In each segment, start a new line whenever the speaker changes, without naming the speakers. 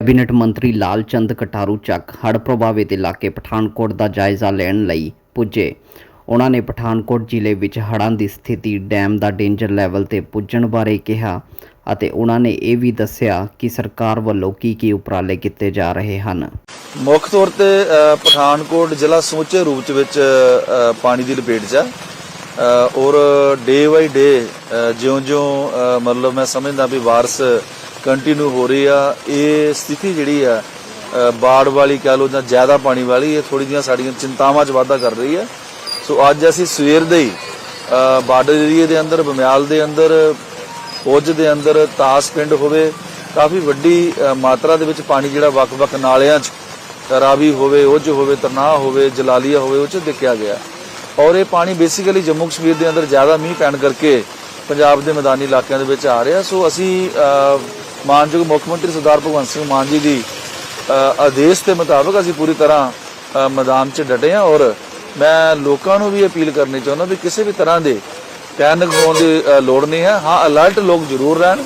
Cabinet ਮੰਤਰੀ ਲਾਲਚੰਦ ਕਟਾਰੂ ਚੱਕ ਹੜ੍ਹ ਪ੍ਰਭਾਵਿਤ ਇਲਾਕੇ ਪਠਾਨਕੋਟ ਦਾ ਜਾਇਜ਼ਾ ਲੈਣ ਲਈ ਪੁੱਜੇ। ਉਹਨਾਂ ਨੇ ਪਠਾਨਕੋਟ ਜ਼ਿਲ੍ਹੇ ਵਿੱਚ ਹੜ੍ਹਾਂ ਦੀ ਸਥਿਤੀ, ਡੈਮ ਦਾ ਡੇਂਜਰ ਲੈਵਲ ਤੇ ਪੁੱਜਣ ਬਾਰੇ ਕਿਹਾ ਅਤੇ ਉਹਨਾਂ ਨੇ ਇਹ ਵੀ ਦੱਸਿਆ ਕਿ ਸਰਕਾਰ ਵੱਲੋਂ ਕੀ ਕੀ ਉਪਰਾਲੇ ਕੀਤੇ ਜਾ ਰਹੇ ਹਨ।
ਮੁੱਖ ਤੌਰ ਤੇ ਪਠਾਨਕੋਟ ਜ਼ਿਲ੍ਹਾ ਸਮੁੱਚੇ ਰੂਪ ਵਿੱਚ ਪਾਣੀ ਦੀ ਲਪੇਟ 'ਚ ਔਰ ਡੇ ਬਾਈ ਡੇ ਜਿਉਂ-ਜਿਉਂ ਮਤਲਬ ਮੈਂ ਸਮਝਦਾ ਵੀ ਵਾਰਸ ਕੰਟੀਨਿਊ ਹੋ ਰਹੀ ਆ, ਇਹ ਸਥਿਤੀ ਜਿਹੜੀ ਆ ਬਾੜ ਵਾਲੀ ਕਹਿ ਲਓ ਜਾਂ ਜ਼ਿਆਦਾ ਪਾਣੀ ਵਾਲੀ, ਇਹ ਥੋੜੀ ਜਿਹੀਆਂ ਸਾਡੀਆਂ ਚਿੰਤਾਵਾਂ 'ਚ ਵਾਧਾ ਕਰ ਰਹੀ ਹੈ ਸੋ ਅੱਜ ਅਸੀਂ ਸਵੇਰ ਦੇ ਹੀ ਬਾਰਡਰ ਏਰੀਏ ਦੇ ਅੰਦਰ, ਬਮਿਆਲ ਦੇ ਅੰਦਰ ਪੁੱਜ ਦੇ ਅੰਦਰ ਤਾਸ ਪਿੰਡ ਹੋਵੇ, ਕਾਫੀ ਵੱਡੀ ਮਾਤਰਾ ਦੇ ਵਿੱਚ ਪਾਣੀ ਜਿਹੜਾ ਵੱਖ-ਵੱਖ ਨਾਲਿਆਂ 'ਚ ਰਾਵੀ ਹੋਵੇ ਉਜ ਹੋਵੇ, ਤਰਨਾਹ ਹੋਵੇ, ਜਲਾਲੀਆ ਹੋਵੇ, ਉਹ 'ਚ ਦੇਖਿਆ ਗਿਆ। ਔਰ ਇਹ ਪਾਣੀ ਬੇਸਿਕਲੀ ਜੰਮੂ ਕਸ਼ਮੀਰ ਦੇ ਅੰਦਰ ਜ਼ਿਆਦਾ ਮੀਂਹ ਪੈਣ ਕਰਕੇ ਪੰਜਾਬ ਦੇ ਮੈਦਾਨੀ ਇਲਾਕਿਆਂ ਦੇ ਵਿੱਚ ਆ ਰਿਹਾ। ਸੋ ਅਸੀਂ ਮਾਨਯੋਗ ਮੁੱਖ ਮੰਤਰੀ ਸਰਦਾਰ ਭਗਵੰਤ ਸਿੰਘ ਮਾਨ ਜੀ ਦੀ ਆਦੇਸ਼ ਦੇ ਮੁਤਾਬਕ ਅਸੀਂ ਪੂਰੀ ਤਰ੍ਹਾਂ ਮੈਦਾਨ 'ਚ ਡਟੇ ਹਾਂ ਔਰ ਮੈਂ ਲੋਕਾਂ ਨੂੰ ਵੀ ਅਪੀਲ ਕਰਨੀ ਚਾਹੁੰਦਾ ਵੀ ਕਿਸੇ ਵੀ ਤਰ੍ਹਾਂ ਦੇ ਪੈਨਿਕ ਹੋਣ ਦੀ ਲੋੜ ਨਹੀਂ ਹੈ। ਹਾਂ ਅਲਰਟ ਲੋਕ ਜ਼ਰੂਰ ਰਹਿਣ।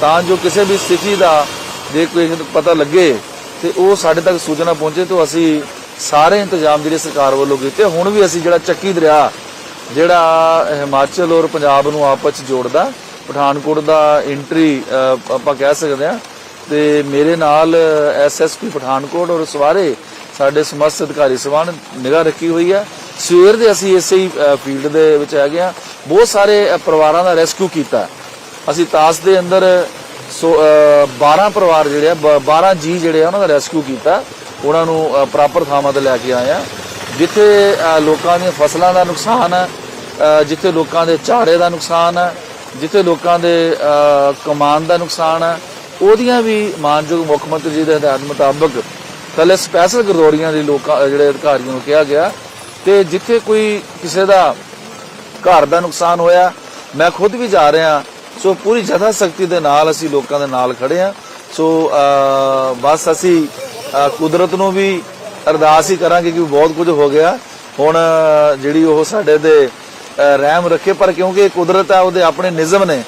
ਤਾਂ ਜੋ ਕਿਸੇ ਵੀ ਸਥਿਤੀ ਦਾ ਜੇ ਕੋਈ ਪਤਾ ਲੱਗੇ ਤੇ ਉਹ ਸਾਡੇ ਤੱਕ ਸੂਚਨਾ ਪਹੁੰਚੇ ਤਾਂ ਅਸੀਂ ਸਾਰੇ ਇੰਤਜ਼ਾਮ ਜਿਹੜੇ ਸਰਕਾਰ ਵੱਲੋਂ ਕੀਤੇ ਹੁਣ ਵੀ ਅਸੀਂ ਜਿਹੜਾ ਚੱਕੀ ਦਰਿਆ ਜਿਹੜਾ ਹਿਮਾਚਲ ਔਰ ਪੰਜਾਬ ਨੂੰ ਆਪਸ ਵਿੱਚ ਜੋੜਦਾ ਪਠਾਨਕੋਟ ਦਾ ਐਂਟਰੀ ਆਪਾਂ ਕਹਿ ਸਕਦੇ ਹਾਂ ਤੇ ਮੇਰੇ ਨਾਲ ਐਸਐਸਪੀ ਪਠਾਨਕੋਟ ਔਰ ਸਵਾਰੇ ਸਾਡੇ ਸਮਸਤ ਅਧਿਕਾਰੀ ਸਭਾਨ ਨਿਗਾਹ ਰੱਖੀ ਹੋਈ ਹੈ। ਸਵੇਰ ਦੇ ਅਸੀਂ ਇਸੇ ਹੀ ਫੀਲਡ ਦੇ ਵਿੱਚ ਆ ਗਏ ਆ ਬਹੁਤ ਸਾਰੇ ਪਰਿਵਾਰਾਂ ਦਾ ਰੈਸਕਿਊ ਕੀਤਾ। ਅਸੀਂ ਤਾਸ ਦੇ ਅੰਦਰ ਸੋ ਅ, 12 ਪਰਿਵਾਰ ਜਿਹੜੇ ਆ ਬ- 12 ਜੀ ਜਿਹੜੇ ਆ ਉਹਨਾਂ ਦਾ ਰੈਸਕਿਊ ਕੀਤਾ। ਉਹਨਾਂ ਨੂੰ ਪ੍ਰੋਪਰ ਥਾਵਾਂ ਤੇ ਲੈ ਕੇ ਆਏ ਆ। ਜਿੱਥੇ ਲੋਕਾਂ ਦੀਆਂ ਫਸਲਾਂ ਦਾ ਨੁਕਸਾਨ ਹੈ ਜਿੱਥੇ ਲੋਕਾਂ ਦੇ ਝਾੜੇ ਦਾ ਨੁਕਸਾਨ ਹੈ ਜਿੱਥੇ ਲੋਕਾਂ ਦੇ ਕਮਾਨ ਦਾ ਨੁਕਸਾਨ ਹੈ ਉਹਦੀਆਂ ਵੀ ਮਾਨਯੋਗ ਮੁੱਖ ਮੰਤਰੀ ਜੀ ਦੇ ਹਦਾਇਤ ਮੁਤਾਬਕ ਥੱਲੇ ਸਪੈਸ਼ਲ ਗਰਦੌਰੀਆਂ ਦੇ ਲੋਕਾਂ ਜਿਹੜੇ ਅਧਿਕਾਰੀਆਂ ਨੂੰ ਕਿਹਾ ਗਿਆ। ਤੇ ਜਿੱਥੇ ਕੋਈ ਕਿਸੇ ਦਾ ਘਰ ਦਾ ਨੁਕਸਾਨ ਹੋਇਆ, ਮੈਂ ਖੁਦ ਵੀ ਜਾ ਰਿਹਾ। ਸੋ ਪੂਰੀ ਜਥਾ ਸ਼ਕਤੀ ਦੇ ਨਾਲ ਅਸੀਂ ਲੋਕਾਂ ਦੇ ਨਾਲ ਖੜੇ ਆ। ਸੋ ਬਸ ਅਸੀਂ ਕੁਦਰਤ ਨੂੰ ਵੀ ਅਰਦਾਸ ਹੀ ਕਰਾਂਗੇ ਕਿ ਬਹੁਤ ਕੁਝ ਹੋ ਗਿਆ। ਹੁਣ ਜਿਹੜੀ ਉਹ ਸਾਡੇ ਤੇ ਰਹਿਮ ਰੱਖੇ ਪਰ ਕਿਉਂਕਿ ਇਹ ਕੁਦਰਤ ਹੈ ਉਹਦੇ ਆਪਣੇ ਨਿਯਮ ਨੇ।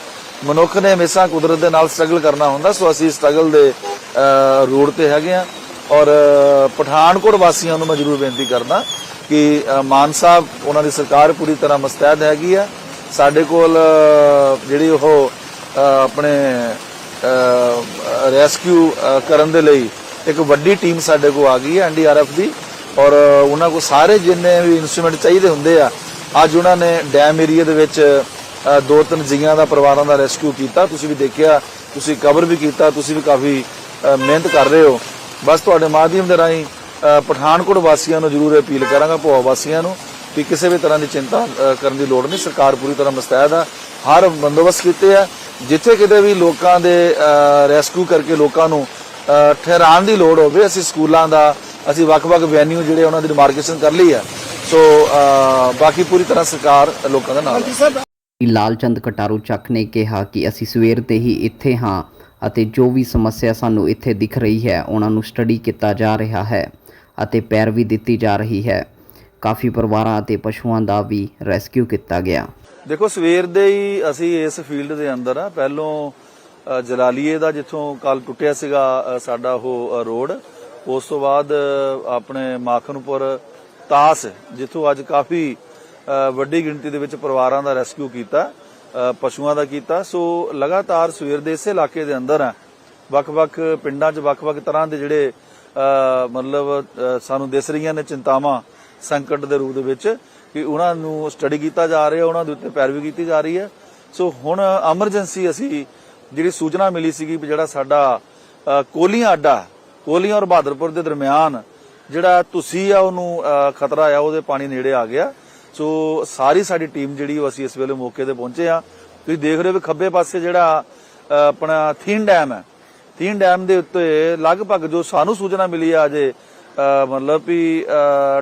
ਮਨੁੱਖ ਨੇ ਹਮੇਸ਼ਾ ਕੁਦਰਤ ਦੇ ਨਾਲ ਸਟਰਗਲ ਕਰਨਾ ਹੁੰਦਾ ਸੋ ਅਸੀਂ ਸਟਰਗਲ ਦੇ ਅ, ਤੇ ਹੈਗੇ ਆ। ਔਰ ਪਠਾਨਕੋਟ ਵਾਸੀਆਂ ਨੂੰ ਮੈਂ ਜ਼ਰੂਰ ਬੇਨਤੀ ਕਰਦਾ ਕਿ ਮਾਨ ਸਾਹਿਬ ਉਹਨਾਂ ਦੀ ਸਰਕਾਰ ਪੂਰੀ ਤਰ੍ਹਾਂ ਮਸਤੈਦ ਹੈਗੀ ਆ। ਸਾਡੇ ਕੋਲ ਜਿਹੜੀ ਉਹ ਆਪਣੇ ਰੈਸਕਿਊ ਕਰਨ ਦੇ ਲਈ ਇੱਕ ਵੱਡੀ ਟੀਮ ਸਾਡੇ ਕੋਲ ਆ ਗਈ ਹੈ ਐਨਡੀਆਰਐਫ ਦੀ। ਔਰ ਉਹਨਾਂ ਕੋਲ ਸਾਰੇ ਜਿੰਨੇ ਵੀ ਇਨਸਟਰੂਮੈਂਟ ਚਾਹੀਦੇ ਹੁੰਦੇ ਆ, ਅੱਜ ਉਹਨਾਂ ਨੇ ਡੈਮ ਏਰੀਆ ਦੇ ਵਿੱਚ ਦੋ ਤਿੰਨ ਜੀਆਂ ਦਾ, ਪਰਿਵਾਰਾਂ ਦਾ ਰੈਸਕਿਊ ਕੀਤਾ। ਤੁਸੀਂ ਵੀ ਦੇਖਿਆ, ਤੁਸੀਂ ਕਵਰ ਵੀ ਕੀਤਾ, ਤੁਸੀਂ ਵੀ ਕਾਫੀ ਮਿਹਨਤ ਕਰ ਰਹੇ ਹੋ। ਬਸ ਤੁਹਾਡੇ ਮਾਧਿਅਮ ਦੇ ਰਾਹੀਂ ਪਠਾਨਕੋਟ ਵਾਸੀਆਂ ਨੂੰ ਜ਼ਰੂਰ ਅਪੀਲ ਕਰਾਂਗਾ, ਭੋਆ ਵਾਸੀਆਂ ਨੂੰ, ਕਿ ਕਿਸੇ ਵੀ ਤਰ੍ਹਾਂ ਦੀ ਚਿੰਤਾ ਕਰਨ ਦੀ ਲੋੜ ਨਹੀਂ। ਸਰਕਾਰ ਪੂਰੀ ਤਰ੍ਹਾਂ ਮਸਤੈਦ ਆ, ਹਰ ਬੰਦੋਬਸਤ ਕੀਤੇ ਆ। ਜਿੱਥੇ ਕਿਤੇ ਵੀ ਲੋਕਾਂ ਦੇ ਰੈਸਕਿਊ ਕਰਕੇ ਲੋਕਾਂ ਨੂੰ ਠਹਿਰਾਉਣ ਦੀ ਲੋੜ ਹੋਵੇ ਅਸੀਂ ਸਕੂਲਾਂ ਦਾ ਅਸੀਂ ਵੱਖ-ਵੱਖ ਵੈਨਿਊ ਜਿਹੜੇ ਉਹਨਾਂ ਦੀ ਡਿਮਾਰਕੇਸ਼ਨ ਕਰ ਲਈ ਆ ਸੋ ਬਾਕੀ ਪੂਰੀ ਤਰ੍ਹਾਂ ਸਰਕਾਰ ਲੋਕਾਂ ਦੇ ਨਾਲ ਹੈ।
ਲਾਲਚੰਦ ਕਟਾਰੂ ਚੱਕ ਨੇ ਕਿਹਾ ਕਿ ਅਸੀਂ ਸਵੇਰ ਤੇ ਹੀ ਇੱਥੇ ਹਾਂ ਅਤੇ ਜੋ ਵੀ ਸਮੱਸਿਆ ਸਾਨੂੰ ਇੱਥੇ ਦਿਖ ਰਹੀ ਹੈ ਉਹਨਾਂ ਨੂੰ ਸਟੱਡੀ ਕੀਤਾ ਜਾ ਰਿਹਾ ਹੈ ਅਤੇ ਪੈਰਵੀ ਦਿੱਤੀ ਜਾ ਰਹੀ ਹੈ। ਕਾਫੀ ਪਰਿਵਾਰਾਂ ਅਤੇ ਪਸ਼ੂਆਂ ਦਾ ਵੀ ਰੈਸਕਿਊ ਕੀਤਾ ਗਿਆ।
ਦੇਖੋ ਸਵੇਰ ਦੇ ਹੀ ਅਸੀਂ ਇਸ ਫੀਲਡ ਦੇ ਅੰਦਰ ਆ ਪਹਿਲੋਂ ਜਲਾਲੀਏ ਦਾ ਜਿੱਥੋਂ ਕੱਲ ਟੁੱਟਿਆ ਸੀਗਾ ਸਾਡਾ ਉਹ ਰੋਡ, ਉਸ ਤੋਂ ਬਾਅਦ ਆਪਣੇ ਮਾਖਨਪੁਰ ਤਾਸ, ਜਿੱਥੋਂ ਅੱਜ ਕਾਫੀ ਵੱਡੀ ਗਿਣਤੀ ਦੇ ਵਿੱਚ ਪਰਿਵਾਰਾਂ ਦਾ ਰੈਸਕਿਊ ਕੀਤਾ ਪਸ਼ੂਆਂ ਦਾ ਕੀਤਾ। ਸੋ ਲਗਾਤਾਰ ਸਵੇਰ ਦੇ ਇਸੇ ਇਲਾਕੇ ਦੇ ਅੰਦਰ ਆ, ਵੱਖ-ਵੱਖ ਪਿੰਡਾਂ 'ਚ, ਵੱਖ-ਵੱਖ ਤਰ੍ਹਾਂ ਦੇ ਜਿਹੜੇ ਮਤਲਬ ਸਾਨੂੰ ਦਿਸ ਰਹੀਆਂ ਨੇ ਚਿੰਤਾਵਾਂ ਸੰਕਟ ਦੇ ਰੂਪ ਦੇ ਵਿੱਚ ਕਿ ਉਹਨਾਂ ਨੂੰ ਸਟੱਡੀ ਕੀਤਾ ਜਾ ਰਿਹਾ, ਉਹਨਾਂ ਦੇ ਉੱਤੇ ਪੈਰਵੀ ਕੀਤੀ ਜਾ ਰਹੀ ਹੈ। ਸੋ ਹੁਣ ਐਮਰਜੈਂਸੀ ਅਸੀਂ ਜਿਹੜੀ ਸੂਚਨਾ ਮਿਲੀ ਸੀਗੀ ਵੀ ਜਿਹੜਾ ਸਾਡਾ ਅ, ਕੋਲੀਆਂ ਅੱਡਾ ਕੋਲੀਆਂ ਔਰ ਬਹਾਦਰਪੁਰ ਦੇ ਦਰਮਿਆਨ ਜਿਹੜਾ ਤੁਸੀਂ ਆ ਉਹਨੂੰ ਖਤਰਾ ਆ ਉਹਦੇ ਪਾਣੀ ਨੇੜੇ ਆ ਗਿਆ। ਸੋ ਸਾਰੀ ਸਾਡੀ ਟੀਮ ਜਿਹੜੀ ਉਹ ਅਸੀਂ ਇਸ ਵੇਲੇ ਮੌਕੇ ਤੇ ਪਹੁੰਚੇ ਆ। ਤੁਸੀਂ ਦੇਖ ਰਹੇ ਹੋ ਵੀ ਖੱਬੇ ਪਾਸੇ ਜਿਹੜਾ ਆਪਣਾ ਥੀਨ ਡੈਮ ਹੈ। ਤੀਨ ਡੈਮ ਦੇ ਉੱਤੇ ਲਗਭਗ ਜੋ ਸਾਨੂੰ ਸੂਚਨਾ ਮਿਲੀ ਆ ਅਜੇ ਮਤਲਬ ਵੀ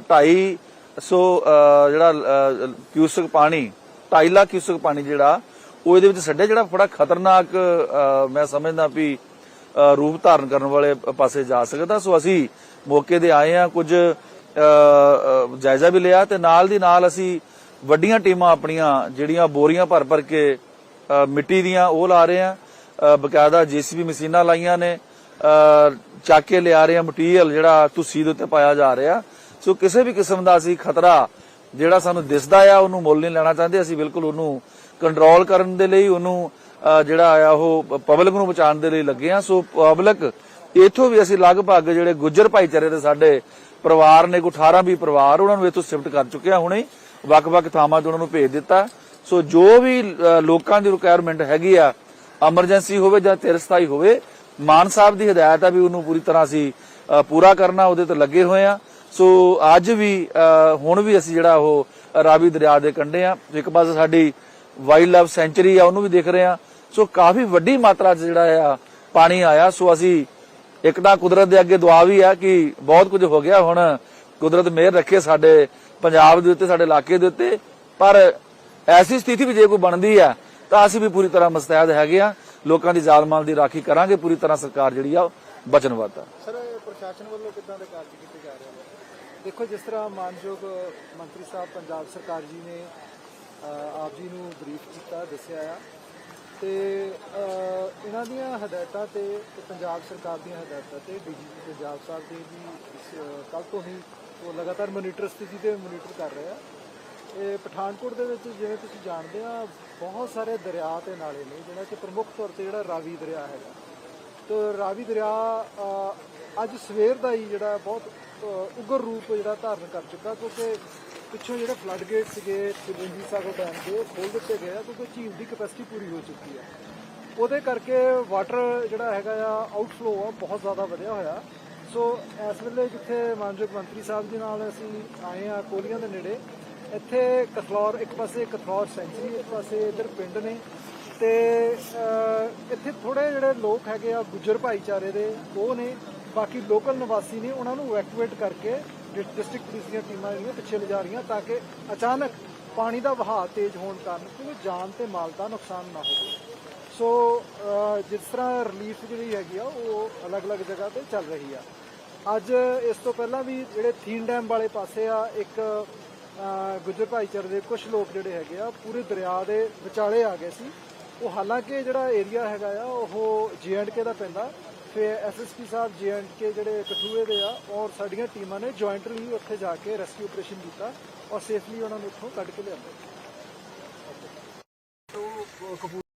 2.5 ਸੋ ਜਿਹੜਾ ਕਿਊਸਕ ਪਾਣੀ 2.5 ਲੱਖ ਕਿਊਸਕ ਪਾਣੀ ਜਿਹੜਾ ਉਹ ਇਹਦੇ ਵਿੱਚ ਛੱਡਿਆ ਜਿਹੜਾ ਬੜਾ ਖਤਰਨਾਕ ਮੈਂ ਸਮਝਦਾ ਵੀ ਰੂਪ ਧਾਰਨ ਕਰਨ ਵਾਲੇ ਪਾਸੇ ਜਾ ਸਕਦਾ। ਸੋ ਅਸੀਂ ਮੌਕੇ ਦੇ ਆਏ ਆ ਕੁਝ ਜਾਇਜ਼ਾ ਵੀ ਲਿਆ ਤੇ ਨਾਲ ਦੀ ਨਾਲ ਅਸੀਂ ਵੱਡੀਆਂ ਟੀਮਾਂ ਆਪਣੀਆਂ ਜਿਹੜੀਆਂ ਬੋਰੀਆਂ ਭਰ ਭਰ ਕੇ ਮਿੱਟੀ ਦੀਆਂ ਉਹ ਲਾ ਰਹੇ ਆ ਅ, ਬਕਾਇਦਾ ਜੀਸੀਬੀ ਮਸ਼ੀਨਾਂ ਲਾਈਆਂ ਨੇ। ਅ, ਚੱਕ ਲਿਆ ਰਹੇ ਆ ਮਟੀਰੀਅਲ ਜਿਹੜਾ ਤੁਸੀਂ ਦੇ ਉੱਤੇ ਪਾਇਆ ਜਾ ਰਿਹਾ। ਸੋ ਕਿਸੇ ਵੀ ਕਿਸਮ ਦਾ ਅਸੀਂ ਖਤਰਾ ਜਿਹੜਾ ਸਾਨੂੰ ਦਿਸਦਾ ਆ ਉਹਨੂੰ ਮੁੱਲ ਨਹੀਂ ਲੈਣਾ ਚਾਹੁੰਦੇ। ਅਸੀਂ ਬਿਲਕੁਲ ਉਹਨੂੰ ਕੰਟਰੋਲ ਕਰਨ ਦੇ ਲਈ ਉਹਨੂੰ ਜਿਹੜਾ ਆ ਉਹ ਪਬਲਿਕ ਨੂੰ ਬਚਾਉਣ ਦੇ ਲਈ ਲੱਗੇ ਆ ਸੋ ਪਬਲਿਕ ਇਥੋਂ ਵੀ ਅਸੀਂ ਲਗਭਗ ਜਿਹੜੇ ਗੁੱਜਰ ਭਾਈਚਾਰੇ ਦੇ ਸਾਡੇ ਪਰਿਵਾਰ ਨੇ ਕੋ 18 20 ਪਰਿਵਾਰ, ਉਹਨਾਂ ਨੂੰ ਇਥੋਂ ਸ਼ਿਫਟ ਕਰ ਚੁੱਕੇ ਹੁਣੇ। ਵੱਖ-ਵੱਖ ਥਾਵਾਂ ਤੋਂ ਉਹਨਾਂ ਨੂੰ ਭੇਜ ਦਿੱਤਾ। ਸੋ ਜੋ ਵੀ ਲੋਕਾਂ ਦੀ ਰਿਕੁਆਇਰਮੈਂਟ ਹੈਗੀ ਆ ਐਮਰਜੈਂਸੀ ਹੋਵੇ ਜਾਂ ਤਿਰਸਥਾਈ ਹੋਵੇ, ਮਾਨ ਸਾਹਿਬ ਦੀ ਹਦਾਇਤ ਆ ਵੀ ਉਹਨੂੰ ਪੂਰੀ ਤਰ੍ਹਾਂ ਅਸੀਂ ਪੂਰਾ ਕਰਨਾ, ਉਹਦੇ ਤੇ ਲੱਗੇ ਹੋਏ ਆ ਸੋ ਅੱਜ ਵੀ ਹੁਣ ਵੀ ਅਸੀਂ ਜਿਹੜਾ ਉਹ ਰਾਵੀ ਦਰਿਆ ਦੇ ਕੰਢੇ ਆ ਇੱਕ ਪਾਸੇ ਸਾਡੀ ਵਾਈਲਡ ਲਾਈਫ ਸੈਂਚੁਰੀ ਆ, ਉਹਨੂੰ ਵੀ ਦੇਖ ਰਹੇ ਆ। ਸੋ ਕਾਫੀ ਵੱਡੀ ਮਾਤਰਾ 'ਚ ਜਿਹੜਾ ਆ ਪਾਣੀ ਆਇਆ। ਸੋ ਅਸੀਂ ਇੱਕ ਤਾਂ ਕੁਦਰਤ ਦੇ ਅੱਗੇ ਦੁਆ ਵੀ ਆ ਕਿ ਬਹੁਤ ਕੁਝ ਹੋ ਗਿਆ। ਹੁਣ ਕੁਦਰਤ ਮਿਹਰ ਰੱਖੇ ਸਾਡੇ ਪੰਜਾਬ ਦੇ ਉੱਤੇ, ਸਾਡੇ ਇਲਾਕੇ ਦੇ ਉੱਤੇ। ਪਰ ਐਸੀ ਸਥਿਤੀ ਵੀ ਜੇ ਕੋਈ ਬਣਦੀ ਆ, ਤਾਂ ਅਸੀਂ ਵੀ ਪੂਰੀ ਤਰ੍ਹਾਂ ਮਸਤੈਦ ਹੈਗੇ ਆ। ਲੋਕਾਂ ਦੀ ਜਾਨ ਮਾਲ ਦੀ ਰਾਖੀ ਕਰਾਂਗੇ। ਪੂਰੀ ਤਰ੍ਹਾਂ ਸਰਕਾਰ ਜਿਹੜੀ ਆ, ਉਹ ਵਚਨਬੱਧ ਆ।
ਸਰ, ਪ੍ਰਸ਼ਾਸਨ ਵੱਲੋਂ ਕਿੱਦਾਂ ਦੇ ਕਾਰਜ ਕੀਤੇ ਜਾ ਰਹੇ ਨੇ ਦੇਖੋ, ਜਿਸ ਤਰ੍ਹਾਂ ਮਾਨਯੋਗ ਮੰਤਰੀ ਸਾਹਿਬ, ਪੰਜਾਬ ਸਰਕਾਰ ਜੀ ਨੇ ਆਪ ਜੀ ਨੂੰ ਬਰੀਫ ਕੀਤਾ ਦੱਸਿਆ ਆ। ਤੇ ਇਹਨਾਂ ਦੀਆਂ ਹਦਾਇਤਾਂ ਤੇ ਤੇ ਪੰਜਾਬ ਸਰਕਾਰ ਦੀਆਂ ਹਦਾਇਤਾਂ ਤੇ ਡੀਜੀਪੀ ਪੰਜਾਬ ਸਾਹਿਬ ਦੇ ਵੀ ਕੱਲ ਤੋਂ ਹੀ ਉਹ ਲਗਾਤਾਰ ਮੋਨੀਟਰ ਸਥਿਤੀ ਤੇ ਮੋਨੀਟਰ ਕਰ ਰਹੇ ਆ। ਇਹ ਪਠਾਨਕੋਟ ਦੇ ਵਿੱਚ ਜਿਵੇਂ ਤੁਸੀਂ ਜਾਣਦੇ ਆ ਬਹੁਤ ਸਾਰੇ ਦਰਿਆ ਤੇ ਨਾਲੇ ਨੇ ਜਿਹੜਾ ਕਿ ਪ੍ਰਮੁੱਖ ਤੌਰ ਤੇ ਜਿਹੜਾ ਰਾਵੀ ਦਰਿਆ ਹੈਗਾ। ਤੇ ਰਾਵੀ ਦਰਿਆ ਅੱਜ ਸਵੇਰ ਦਾ ਹੀ ਜਿਹੜਾ ਬਹੁਤ ਅ, ਉਗਰ ਰੂਪ ਜਿਹੜਾ ਧਾਰਨ ਕਰ ਚੁੱਕਾ ਕਿਉਂਕਿ ਪਿੱਛੋਂ ਜਿਹੜੇ ਫਲੱਡ ਗੇਟ ਸੀਗੇ ਤਿਰੰਜੀ ਸਾਗਰ ਡੈਮ ਦੇ, ਉਹ ਖੋਲ ਦਿੱਤੇ ਗਏ ਆ ਕਿਉਂਕਿ ਝੀਲ ਦੀ ਕਪੈਸਿਟੀ ਪੂਰੀ ਹੋ ਚੁੱਕੀ ਆ। ਉਹਦੇ ਕਰਕੇ ਵਾਟਰ ਜਿਹੜਾ ਹੈਗਾ ਆ ਆਊਟਫਲੋ ਆ, ਬਹੁਤ ਜ਼ਿਆਦਾ ਵਧਿਆ ਹੋਇਆ। ਸੋ ਇਸ ਵੇਲੇ ਜਿੱਥੇ ਮਾਨਯੋਗ ਮੰਤਰੀ ਸਾਹਿਬ ਜੀ ਨਾਲ ਅਸੀਂ ਆਏ ਆ, ਕੋਲੀਆਂ ਦੇ ਨੇੜੇ, ਇੱਥੇ ਕਥਲੌਰ, ਇੱਕ ਪਾਸੇ ਕਥਲੌਰ ਸੈਂਚਰੀ, ਇੱਕ ਪਾਸੇ ਇਧਰ ਪਿੰਡ ਨੇ। ਤੇ ਇੱਥੇ ਥੋੜੇ ਜਿਹੜੇ ਲੋਕ ਹੈਗੇ ਆ, ਗੁੱਜਰ ਭਾਈਚਾਰੇ ਦੇ, ਉਹ ਨੇ। ਬਾਕੀ ਲੋਕਲ ਨਿਵਾਸੀ ਨੇ, ਉਹਨਾਂ ਨੂੰ ਐਕਟੀਵੇਟ ਕਰਕੇ ਡਿਸਟ੍ਰਿਕਟ ਪੁਲਿਸ ਦੀਆਂ ਟੀਮਾਂ ਜਿਹੜੀਆਂ ਪਿੱਛੇ ਲਿਜਾ ਰਹੀਆਂ ਤਾਂ ਕਿ ਅਚਾਨਕ ਪਾਣੀ ਦਾ ਵਹਾਅ ਤੇਜ਼ ਹੋਣ ਕਾਰਨ ਕੋਈ ਜਾਨ ਤੇ ਮਾਲ ਦਾ ਨੁਕਸਾਨ ਨਾ ਹੋਵੇ। ਸੋ ਜਿਸ ਤਰ੍ਹਾਂ ਰਿਲੀਫ ਜਿਹੜੀ ਹੈਗੀ ਆ, ਉਹ ਅਲੱਗ-ਅਲੱਗ ਜਗ੍ਹਾ ਤੇ ਚੱਲ ਰਹੀ ਆ। ਅੱਜ ਇਸ ਤੋਂ ਪਹਿਲਾਂ ਵੀ ਜਿਹੜੇ ਥੀਨ ਡੈਮ ਵਾਲੇ ਪਾਸੇ ਆ, ਇੱਕ ਗੁੱਜਰ ਭਾਈਚਾਰੇ ਦੇ ਕੁਝ ਲੋਕ ਜਿਹੜੇ ਹੈਗੇ ਆ, ਪੂਰੇ ਦਰਿਆ ਦੇ ਵਿਚਾਲੇ ਆ ਗਏ ਸੀ। ਉਹ ਹਾਲਾਂਕਿ ਜਿਹੜਾ ਏਰੀਆ ਹੈਗਾ ਆ, ਉਹ ਕੇ ਦਾ ਪੈਂਦਾ। ਫਿਰ ਐਸਐਸਪੀ ਸਾਹਿਬ ਕੇ ਜਿਹੜੇ ਕਠੂਏ ਦੇ ਆ, ਔਰ ਸਾਡੀਆਂ ਟੀਮਾਂ ਨੇ ਜੁਆਇੰਟਲੀ ਉੱਥੇ ਜਾ ਕੇ ਰੈਸਕਿਊ ਆਪਰੇਸ਼ਨ ਕੀਤਾ ਔਰ ਸੇਫਲੀ ਉਹਨਾਂ ਨੂੰ ਉੱਥੋਂ ਕੱਢ ਕੇ ਲਿਆਂਦਾ।